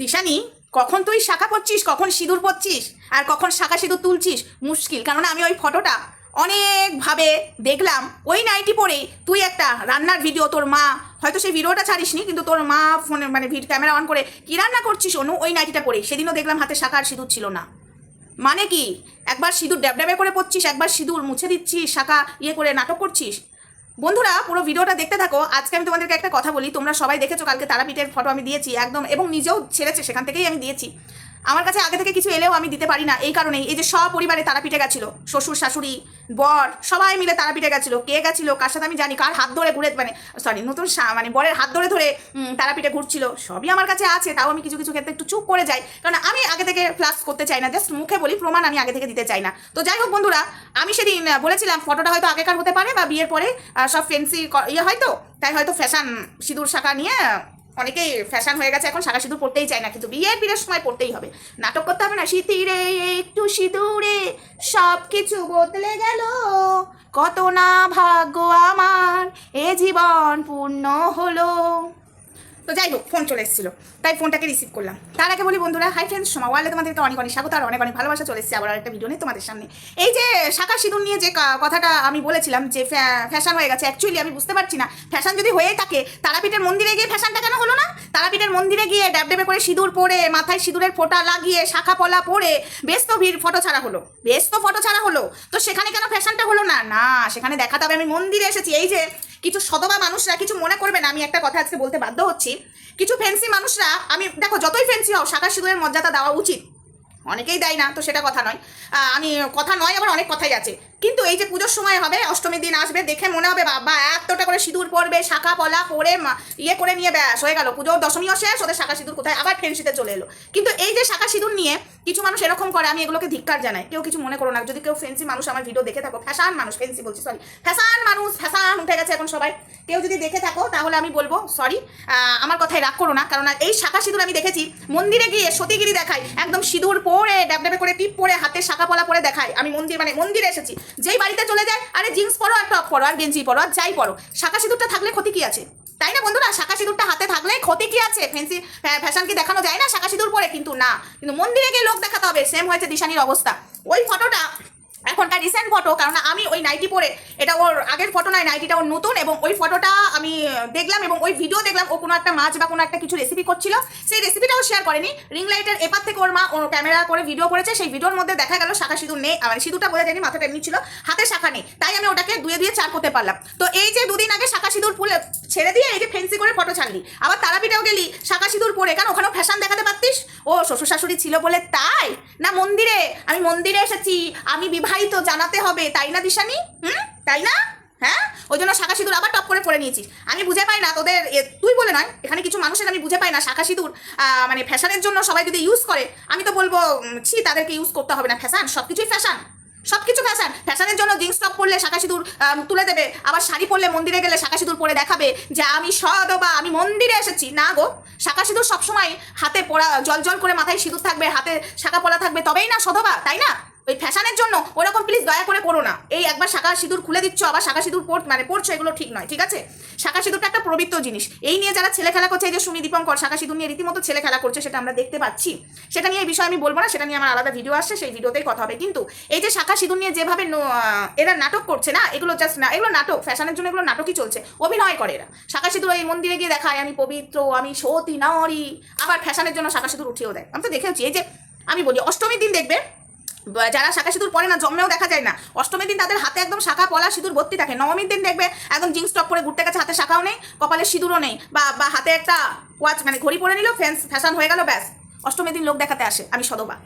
দিশানি, কখন তুই শাখা পড়ছিস কখন সিঁদুর পড়ছিস আর কখন শাখা সিঁদুর তুলছিস? মুশকিল কারণ আমি ওই ফটোটা অনেকভাবে দেখলাম ওই নাইটি পরে তুই একটা রান্নার ভিডিও তোর মা, হয়তো সেই ভিডিওটা ছাড়িসনি, কিন্তু তোর মা ফোনে মানে ভিড ক্যামেরা অন করে, কি রান্না করছিস অনু? ওই নাইটিটা পরে সেদিনও দেখলাম হাতে শাখা আর সিঁদুর ছিল না। মানে কি? একবার সিঁদুর ড্যাব ড্যাবে করে পড়ছিস একবার সিঁদুর মুছে দিচ্ছিস, শাখা ইয়ে করে নাটক করছিস? বন্ধুরা, পুরো ভিডিওটা দেখতে থাকো। আজকে আমি তোমাদেরকে একটা কথা বলি। তোমরা সবাই দেখেছ, কালকে তারাপীঠের ফটো আমি দিয়েছি, একদম, এবং নিজেও ছেড়েছে, সেখান থেকেই আমি দিয়েছি। আমার কাছে আগে থেকে কিছু এলেও আমি দিতে পারি না, এই কারণেই। এই যে সব পরিবারে তারাপীঠে গেছিল, শ্বশুর, শাশুড়ি, বর, সবাই মিলে তারাপীঠে গেছিল। কে গেছিল, কার সাথে আমি জানি, কার হাত ধরে ঘুরে মানে সরি নতুন মানে বরের হাত ধরে ধরে তারাপীঠে ঘুরছিল, সবই আমার কাছে আছে, তাও আমি কিছু কিছু ক্ষেত্রে একটু চুপ করে যাই। কারণ আমি আগে থেকে ফ্লাস করতে চাই না জাস্ট মুখে বলি, প্রমাণ আমি আগে থেকে দিতে চাই না। তো যাই হোক বন্ধুরা, আমি সেদিন বলেছিলাম ফটোটা হয়তো আগেকার হতে পারে বা বিয়ের পরে সব ফেন্সি ইয়ে হয়তো তাই হয়তো ফ্যাশন সিঁদুর শাখা নিয়ে অনেকেই ফ্যাশন হয়ে গেছে, এখন সারা সিঁদুর পড়তেই চায় না, কিন্তু বিয়ের বিয়ের সময় পড়তেই হবে। নাটক করতে হবে না শীতিরে একটু সিঁদুরে সব কিছু বদলে গেল। কত না ভাগ্য আমার, এ জীবন পূর্ণ হলো। তো যাই হোক ফোন চলে এসেছিল। তাই ফোনটাকে রিসিভ করলাম। তার আগে বলি বন্ধুরা হাই ফ্রেন্ডস সময় ওয়ালে তোমাদেরকে অনেক অনেক স্বাগত আর অনেক অনেক ভালোবাসা, চলে এসেছে আবার একটা ভিডিও নিয়ে তোমাদের সামনে। এই যে শাখা সিঁদুর নিয়ে যে কথাটা আমি বলেছিলাম যে ফ্যাশন হয়ে গেছে অ্যাকচুয়ালি আমি বুঝতে পারছি না। ফ্যাশন যদি হয়ে থাকে, তারাপীঠের মন্দিরে গিয়ে ফ্যাশনটা কেন হলো না? তারাপীঠের মন্দিরে গিয়ে ড্যাব ড্যাবে করে সিঁদুর পরে, মাথায় সিঁদুরের ফোঁটা লাগিয়ে, শাখা পলা পরে, বেশ তো ভিড় ফটো ছাড়া হলো। বেশ তো ফটো ছাড়া হলো। তো সেখানে কেন ফ্যাশনটা হলো না? না, সেখানে দেখাতে হবে। আমি মন্দিরে এসেছি। এই যে কিছু সদবা মানুষরা, কিছু মনে করবে না, আমি একটা কথা আজকে বলতে বাধ্য হচ্ছি। কিছু ফ্যান্সি মানুষরা, আমি, দেখো, যতই ফ্যান্সি হও শাখা সিঁদুরের মর্যাদা দেওয়া উচিত। অনেকেই দেয় না, তো সেটা কথা নয়। আমি, কথা নয়, আবার অনেক কথাই আছে। কিন্তু এই যে পুজোর সময় হবে, অষ্টমীর দিন আসবে, দেখে মনে হবে, বাবা, এতটা করে সিঁদুর পরবে, শাখা পলা পরে ইয়ে করে নিয়ে ব্যাস, হয়ে গেল। পুজোর দশমীও শেষ, ওদের শাখা সিঁদুর কোথায়? আবার ফেন্সিতে চলে এলো। কিন্তু এই যে শাখা সিঁদুর নিয়ে কিছু মানুষ এরকম করে, আমি এগুলোকে ধিক্কার জানাই। কেউ কিছু মনে করো না, যদি কেউ ফেন্সি মানুষ আমার ভিডিও দেখে থাকো, ফ্যাশান মানুষ ফেন্সি বলছি সরি ফ্যাশান মানুষ, ফ্যাশান, উঠে গেছে এখন সবাই। কেউ যদি দেখে থাকো, তাহলে আমি বলব সরি আমার কথায় রাগ করো না কারণ এই শাখা সিঁদুর আমি দেখেছি, মন্দিরে গিয়ে সতীগিরি দেখায় একদম সিঁদুর পরে ড্যাবড্যাবে করে টিপ পরে, হাতে শাখা পলা পরে দেখায় আমি মন্দির মানে মন্দিরে এসেছি যেই বাড়িতে চলে যায়, আরে জিন্স পরো আর টপ পরো আর গেঞ্জি পরো আর যাই পরো। শাখা সিঁদুরটা থাকলে ক্ষতি কি আছে? তাই না বন্ধুরা? শাখা সিঁদুরটা হাতে থাকলে ক্ষতি কি আছে? ফ্যান্সি ফ্যাশন কি দেখানো যায় না শাখা সিঁদুর পরে? কিন্তু না। কিন্তু মন্দিরে গিয়ে লোক দেখাতে হবে। সেম হয়েছে দিশানির অবস্থা। ওই ফটোটা এখনকার রিসেন্ট ফটো কারণ আমি ওই নাইটি পরে, এটা ওর আগের ফটো নয় নাইটিটা ওর নতুন এবং ওই ফটোটা আমি দেখলাম এবং ওই ভিডিও দেখলাম, ও কোনো একটা মাছ বা কোনো একটা কিছু রেসিপি করছিল, সেই রেসিপিটাও শেয়ার করেনি। রিং লাইটের এপার থেকে ওর মা ওর ক্যামেরা করে ভিডিও করেছে, সেই ভিডিওর মধ্যে দেখা গেল শাখা সিঁদুর নেই মানে সিঁদুরটা বোঝা যায়নি, মাথাটা এমনি ছিল, হাতে শাখা নেই, তাই আমি ওটাকে দুয়ে দিয়ে চার করতে পারলাম। তো এই যে দুদিন আগে শাখা সিঁদুর ফুলে ছেড়ে দিয়ে এই যে ফেন্সি করে ফটো ছাড়লি, আবার তারাপীঠেও গেলি, শাখা সিঁদুর পরে কারণ ওখানেও ফ্যাশন দেখাতে পারতিস? ও শ্বশুর শাশুড়ি ছিল বলে তাই? না মন্দিরে? আমি মন্দিরে এসেছি। আমি বিবাহিত, জানাতে হবে। তাই না দিশানি? হুম? তাই না? হ্যাঁ? ওই জন্য শাখা সিঁদুর আবার টপ করে পরে নিয়েছিস। আমি বুঝে পাই না তোদের তুই বলে নয়, এখানে কিছু মানুষের আমি বুঝে পাই না শাখা সিঁদুর মানে ফ্যাশনের জন্য সবাই যদি ইউজ করে, আমি তো বলব ছি, তাদেরকে ইউজ করতে হবে না। ফ্যাশন সব কিছুই ফ্যাশন। সব কিছু ফ্যাশন ফ্যাশনের জন্য জিন্স টপ পরলে শাখা সিঁদুর তুলে দেবে। আবার শাড়ি পরলে মন্দিরে গেলে শাখা সিঁদুর পরে দেখাবে যে আমি সদ বা আমি মন্দিরে এসেছি। না গো, শাখা সিঁদুর সবসময় হাতে পড়া জল জল করে মাথায় সিঁদুর থাকবে, হাতে শাখা পরা থাকবে, তবেই না সদবা তাই না? ওই ফ্যাশনের জন্য ওরকম প্লিজ দয়া করে করো না। এই একবার শাখা সিঁদুর খুলে দিচ্ছ, আবার শাখা সিঁদুর পড় মানে পড়ছো এগুলো ঠিক নয়, ঠিক আছে? শাখা সিঁদুরটা একটা পবিত্র জিনিস। এই নিয়ে যারা ছেলে খেলা করছে, এই যে সুমি দীপঙ্কর, শাখা সিঁদুর নিয়ে রীতিমতো ছেলে খেলা করছে, সেটা আমরা দেখতে পাচ্ছি। সেটা নিয়ে এই বিষয়ে আমি বলব না, সেটা নিয়ে আমার আলাদা ভিডিও আসছে, সেই ভিডিওতেই কথা হবে। কিন্তু এই যে শাখা সিঁদুর নিয়ে যেভাবে এরা নাটক করছে না, এগুলো জাস্ট না, এগুলো নাটক ফ্যাশনের জন্য এগুলো নাটকই চলছে, অভিনয় করে এরা। শাখা সিঁদুর এই মন্দিরে গিয়ে দেখায়, আমি পবিত্র, আমি সতী নারী। আবার ফ্যাশনের জন্য শাখা সিঁদুর উঠিয়েও দেয়। আমি তো দেখেওছি, এই যে আমি বলি, অষ্টমীর দিন দেখবে যারা শাখা সিঁদুর পরে না, জন্মেও দেখা যায় না। অষ্টমীর দিন তাদের হাতে একদম শাখা পলা সিঁদুর ভর্তি থাকে। নবমীর দিন দেখবে একদম জিন্স টপ পরে ঘুরতে গেছে, হাতে শাখাও নেই, কপালে সিঁদুরও নেই। বা বা হাতে একটা ওয়াচ মানে ঘড়ি পরে নিল ফ্যান্স ফ্যাশন হয়ে গেল, ব্যাস। অষ্টমীর দিন লোক দেখাতে আসে, আমি সদবা।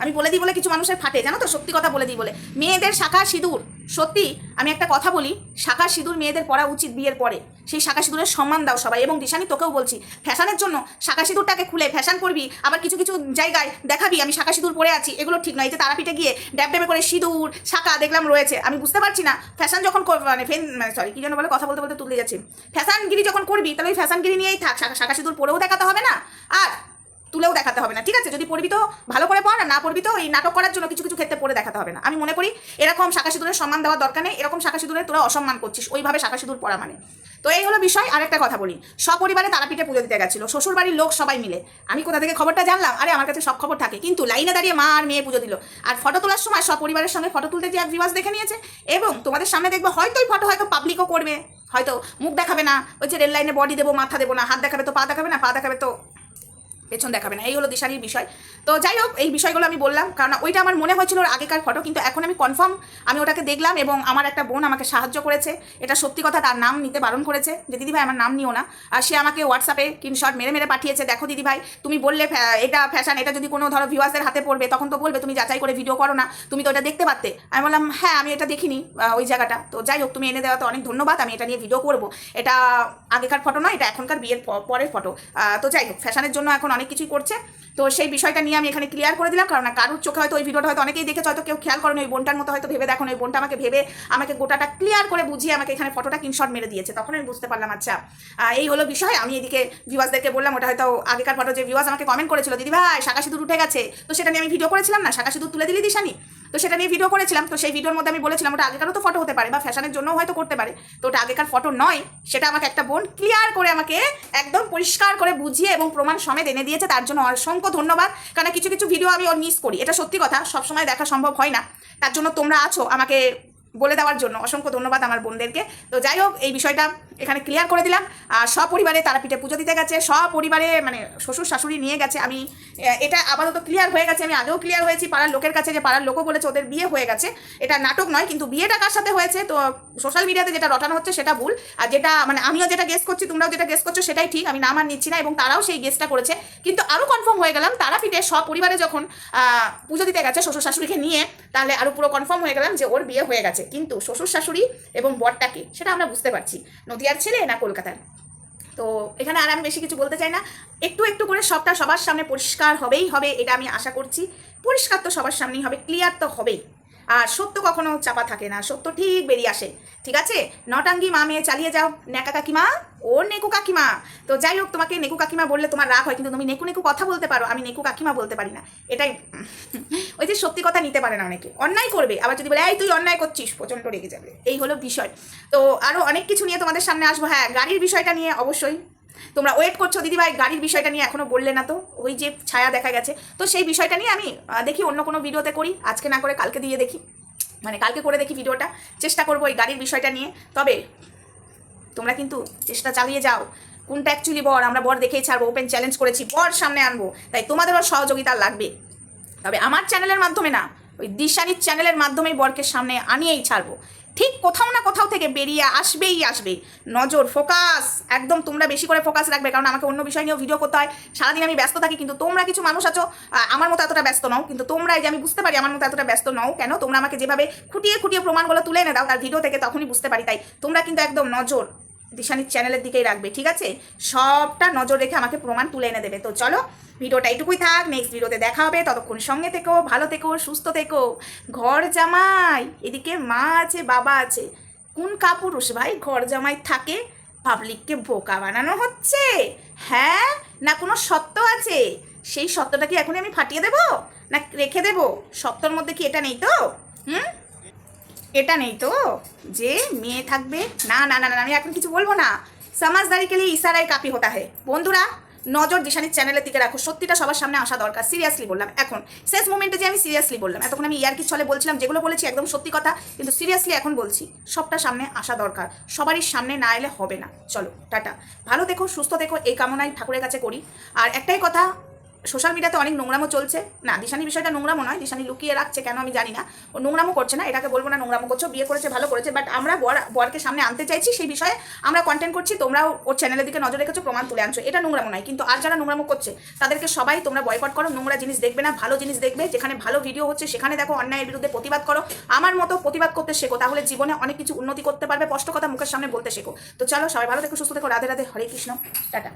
আমি বলে দিই বলে কিছু মানুষের ফাটে, জানো তো? সত্যি কথা বলে দিই বলে। মেয়েদের শাখা সিঁদুর, সত্যি আমি একটা কথা বলি, শাখা সিঁদুর মেয়েদের পরা উচিত বিয়ের পরে। সেই শাখা সিঁদুরের সম্মান দাও সবাই। এবং দিশানি, তোকেও বলছি, ফ্যাশনের জন্য শাখা সিঁদুরটাকে খুলে ফ্যাশন করবি, আবার কিছু কিছু জায়গায় দেখাবি, আমি শাখা সিঁদুর পরে আছি, এগুলো ঠিক নয়। যে তারাপীঠে গিয়ে ড্যাব ড্যাবে করে সিঁদুর, শাখা দেখলাম রয়েছে। আমি বুঝতে পারছি না, ফ্যাশন যখন মানে ফেন মানে সরি কি যেন বলে, কথা বলতে বলতে তুলে যাচ্ছে। ফ্যাশনগিরি যখন করবি, তাহলে ওই ফ্যাশনগিরি নিয়েই থাক। শাখা সিঁদুর পরেও দেখাতে হবে না। দেখাতে হবে না, ঠিক আছে? যদি পড়বি তো ভালো করে পড়, আর না পড়বি তো এই নাটক করার জন্য কিছু কিছু ক্ষেত্রে পড়ে দেখাতে হবে না। আমি মনে করি এরকম শাখা সিঁদুরের সম্মান দেওয়ার দরকার নেই, এরকম শাখা সিঁদুরে তোরা অসম্মান করছিস, ওইভাবে শাখা সিঁদুর পড়া মানে। তো এই হলো বিষয় আর একটা কথা বলি। সপরিবারে তারাপীঠে পুজো দিতে গেছিল শ্বশুর বাড়ির লোক সবাই মিলে। আমি কোথা থেকে খবরটা জানলাম? আরে, আমার কাছে সব খবর থাকে, কিন্তু লাইনে দাঁড়িয়ে মা আর মেয়ে পুজো দিল। আর ফটো তোলার সময় সপরিবারের সঙ্গে ফটো তুলতে যে এক ভিউয়ার্স দেখে নিয়েছে, এবং তোমাদের সামনে দেখব, হয়তো ওই ফটো হয়তো পাবলিকও করবে, হয়তো মুখ দেখাবে না, ওই যে রেল লাইনে বডি দেবো, মাথা দেবো না, হাত দেখাবে তো পা দেখাবে না, পা দেখাবে তো পেছন দেখাবে না। এই হলো দিশারির বিষয়। তো যাই হোক, এই বিষয়গুলো আমি বললাম, কারণ ওইটা আমার মনে হয়েছিল ওর আগেকার ফটো কিন্তু এখন আমি কনফার্ম আমি ওটাকে দেখলাম এবং আমার একটা বোন আমাকে সাহায্য করেছে। এটা সত্যি কথা, তার নাম নিতে বারণ করেছে। যে দিদিভাই আমার নাম নিও না। আর সে আমাকে হোয়াটসঅ্যাপে স্ক্রিনশট মেরে মেরে পাঠিয়েছে, দেখো দিদিভাই তুমি বললে এটা ফ্যাশন এটা যদি কোনো ধরো ভিউয়ার্সের হাতে পড়বে, তখন তো বলবে তুমি যাচাই করে ভিডিও করো না, তুমি তো এটা দেখতে পারতে। আমি বললাম হ্যাঁ আমি এটা দেখিনি ওই জায়গাটা। তো যাই হোক, তুমি এনে দেওয়া তো অনেক ধন্যবাদ, আমি এটা নিয়ে ভিডিও করব। এটা আগেকার ফটো নয়, এটা এখনকার বিয়ের পরের ফটো তো যাই হোক ফ্যাশনের জন্য এখন অনেক কিছুই করছে। তো সেই বিষয়টা নিয়ে আমি এখানে ক্লিয়ার করে দিলাম। কারণ কারোর চোখে হয়তো ওই ভিডিওটা হয়তো অনেকেই দেখেছে, হয়তো কেউ খেয়াল করেন, ওই বোনটার মতো হয়তো ভেবে দেখো ওই বোনটা আমাকে ভেবে আমাকে গোটাটা ক্লিয়ার করে বুঝিয়ে আমাকে এখানে ফটোটা কিনশট মেরে দিয়েছে। তখন আমি বুঝতে পারলাম আচ্ছা এই হলো বিষয়। আমি এদিকে ভিউয়ার্সদেরকে বললাম, ওটা হয়তো আগেকার ফটো যে ভিউয়ার্স আমাকে কমেন্ট করেছিল, দিদি ভাই শাখা সিঁদুর উঠে গেছে। তো সেটা নিয়ে আমি ভিডিও করেছিলাম না শাখা সিঁদুর তুলে দিলি দিশানি? তো সেটা নিয়ে ভিডিও করেছিলাম, তো সেই ভিডিওর মধ্যে আমি বলেছিলাম ওটা আগেকারও তো ফটো হতে পারে বা ফ্যাশনের জন্যও হয়তো করতে পারে। তো ওটা আগেকার ফটো নয়, সেটা আমাকে একটা বোন ক্লিয়ার করে আমাকে একদম পরিষ্কার করে বুঝিয়ে এবং প্রমাণ সমেত এনে দিয়েছে, তার জন্য অসংখ্য ধন্যবাদ। কারণ কিছু কিছু ভিডিও আমি ওর মিস করি, এটা সত্যি কথা, সবসময় দেখা সম্ভব হয় না। তার জন্য তোমরা আছো, আমাকে বলে দেওয়ার জন্য। অসংখ্য ধন্যবাদ আমার বোনদেরকে। তো যাই হোক, এই বিষয়টা এখানে ক্লিয়ার করে দিলাম। আর সপরিবারে তারাপীঠে পুজো দিতে গেছে। সপরিবারে মানে শ্বশুর শাশুড়ি নিয়ে গেছে। আমি এটা আপাতত ক্লিয়ার হয়ে গেছে। আমি আগেও ক্লিয়ার হয়েছি পাড়ার লোকের কাছে যে পাড়ার লোকও বলেছে ওদের বিয়ে হয়ে গেছে। এটা নাটক নয়, কিন্তু বিয়েটা কার সাথে হয়েছে? তো সোশ্যাল মিডিয়াতে যেটা রটানো হচ্ছে সেটা ভুল। আর যেটা মানে আমিও যেটা গেস করছি, তোমরাও যেটা গেস করছ সেটাই ঠিক। আমি নাম আর নিচ্ছি না এবং তারাও সেই গেসটা করেছে। কিন্তু আরও কনফার্ম হয়ে গেলাম, তারাপীঠে সপরিবারে যখন পুজো দিতে গেছে শ্বশুর শাশুড়িকে নিয়ে, তাহলে আরও পুরো কনফার্ম হয়ে গেলাম যে ওর বিয়ে হয়ে গেছে। কিন্তু শ্বশুর শাশুড়ি এবং বরটাকে সেটা আমরা বুঝতে পারছি। নদিয়ার ছেলে না কলকাতার? তো এখানে আর আমি বেশি কিছু বলতে চাই না। একটু একটু করে সবটা সবার সামনে পরিষ্কার হবেই হবে, এটা আমি আশা করছি। পরিষ্কার তো সবার সামনেই হবে ক্লিয়ার তো হবেই। আর সত্য কখনো চাপা থাকে না, সত্য ঠিক বেরিয়ে আসে। ঠিক আছে? নটাঙ্গি মা মেয়ে চালিয়ে যাও। নেকা কাকিমা? ও নেকু কাকিমা। তো যাই হোক, তোমাকে নেকু কাকিমা বললে তোমার রাগ হয়, কিন্তু তুমি নেকু নেকু কথা বলতে পারো, আমি নেকু কাকিমা বলতে পারি না। এটাই ওই যে সত্যি কথা নিতে পারে না অনেকে। অন্যায় করবে, আবার যদি বলে, এই তুই অন্যায় করছিস, প্রচণ্ড রেগে যাবে। এই হলো বিষয়। তো আরও অনেক কিছু নিয়ে তোমাদের সামনে আসব। হ্যাঁ গাড়ির বিষয়টা নিয়ে অবশ্যই তোমরা ওয়েট করছ, দিদিভাই, গাড়ির বিষয়টা নিয়ে এখনও বললে না তো, ওই যে ছায়া দেখা গেছে। তো সেই বিষয়টা নিয়ে আমি দেখি অন্য কোনো ভিডিওতে করি, আজকে না করে কালকে দিয়ে দেখি। মানে কালকে করে দেখি ভিডিওটা চেষ্টা করব এই গাড়ির বিষয়টা নিয়ে। তবে তোমরা কিন্তু চেষ্টা চালিয়ে যাও। কোনটা অ্যাকচুয়ালি বর? আমরা বর দেখেই ছাড়বো ওপেন চ্যালেঞ্জ করেছি, বর সামনে আনব। তাই তোমাদেরও সহযোগিতা লাগবে। তবে আমার চ্যানেলের মাধ্যমে না, ওই দিশানির চ্যানেলের মাধ্যমেই বরকে সামনে আনিয়েই ছাড়বো। ঠিক কোথাও না কোথাও থেকে বেরিয়ে আসবেই আসবে। নজর ফোকাস একদম তোমরা বেশি করে ফোকাস রাখবে, কারণ আমাকে অন্য বিষয় নিয়েও ভিডিও করতে হয়। সারাদিন আমি ব্যস্ত থাকি, কিন্তু তোমরা কিছু মানুষ আছো আমার মতো এতটা ব্যস্ত নও, কিন্তু তোমরা এই যে আমি বুঝতে পারি আমার মতো এতটা ব্যস্ত নও কেন, তোমরা আমাকে যেভাবে খুঁটিয়ে খুঁটিয়ে প্রমাণগুলো তুলে এনে দাও তার ভিডিও থেকে তখনই বুঝতে পারি, তাই তোমরা কিন্তু একদম নজর দিশানির চ্যানেলের দিকেই রাখবে, ঠিক আছে? সবটা নজর রেখে আমাকে প্রমাণ তুলে এনে দেবে। তো চলো, ভিডিওটা এইটুকুই থাক নেক্সট ভিডিওতে দেখা হবে, ততক্ষণ সঙ্গে থেকো, ভালো থেকো, সুস্থ থেকো। ঘর জামাই, এদিকে মা আছে, বাবা আছে। কোন কাপুরুষ ভাই ঘর জামাই থাকে? পাবলিককে বোকা বানানো হচ্ছে? হ্যাঁ? না কোনো সত্য আছে? সেই সত্যটা কি এখন আমি ফাটিয়ে দেবো? না রেখে দেবো? সত্যর মধ্যে কি এটা নেই তো? হুম? এটা নেই তো। যে মেয়ে থাকবে, না না না না, আমি এখন কিছু বলব না। সমাজদারি কে লিয়ে ইশারায় কাপি হতা হে বন্ধুরা, নজর দিশানির চ্যানেলের দিকে রাখো। সত্যিটা সবার সামনে আসা দরকার সিরিয়াসলি বললাম। এখন, শেষ মোমেন্টে যে আমি সিরিয়াসলি বললাম, এতক্ষণ আমি ইয়ার কি ছলে বলছিলাম, যেগুলো বলেছি একদম সত্যি কথা, কিন্তু সিরিয়াসলি এখন বলছি, সবটা সামনে আসা দরকার। সবারই সামনে না এলে হবে না। চলো, টাটা। ভালো দেখো সুস্থ দেখো এই কামনাই ঠাকুরের কাছে করি। আর একটাই কথা সোশ্যাল মিডিয়াতে অনেক নোংরামো চলছে। না দিশানি বিষয়টা নোংরামো নয়, দিশানি লুকিয়ে রাখছে কেন আমি জানি না। ও নোংরামো করছে না, এটাকে বলব না নোংরামো করছ বিয়ে করেছে, ভালো করেছে বাট আমরা বর, বরকে সামনে আনতে চাইছি, সেই বিষয়ে আমরা কন্টেন্ট করছি, তোমরাও ওর চ্যানেলের দিকে নজর রেখেছো, প্রমাণ তুলে আনছো, এটা নোংরামো নয়, কিন্তু আর যারা নোংরামো করছে, তাদেরকে সবাই তোমরা বয়কট করো, নোংরা জিনিস দেখবে না, ভালো জিনিস দেখবে, যেখানে ভালো ভিডিও হচ্ছে, সেখানে দেখো অন্যায়ের বিরুদ্ধে প্রতিবাদ করো। আমার মতো প্রতিবাদ করতে শেখো, তাহলে জীবনে অনেক কিছু উন্নতি করতে পারবে স্পষ্ট কথা মুখের সামনে বলতে শেখো। তো চলো, সবাই ভালো থেকো, সুস্থ থেকো, রাধে রাধে, হরে কৃষ্ণ, টাটা।